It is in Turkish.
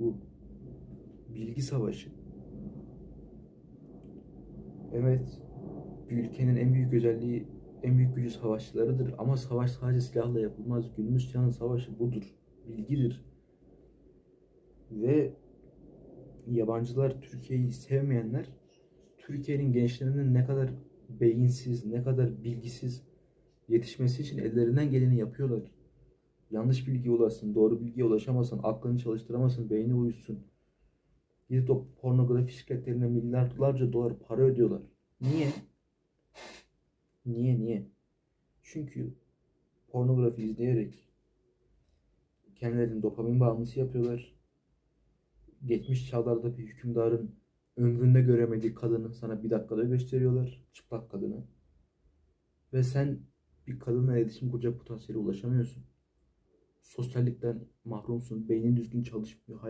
bu. Bilgi savaşı. Evet, bir ülkenin en büyük özelliği, en büyük gücü savaşçılarıdır. Ama savaş sadece silahla yapılmaz. Günümüz çağının savaşı budur. Bilgidir. Ve yabancılar, Türkiye'yi sevmeyenler, Türkiye'nin gençlerinin ne kadar beyinsiz, ne kadar bilgisiz yetişmesi için ellerinden geleni yapıyorlar. Yanlış bilgiye ulaşsın, doğru bilgiye ulaşamasın, aklını çalıştıramasın, beyni uyuşsun. Gidip o pornografi şirketlerine milyarlarca dolar para ödüyorlar. Niye? Niye niye? Çünkü pornografi izleyerek kendilerini dopamin bağımlısı yapıyorlar. Geçmiş çağlarda bir hükümdarın ömründe göremediği kadını sana bir dakikada gösteriyorlar. Çıplak kadını. Ve sen bir kadınla iletişim kuracak potansiyele ulaşamıyorsun. Sosyallikten mahrumsun. Beynin düzgün çalışmıyor.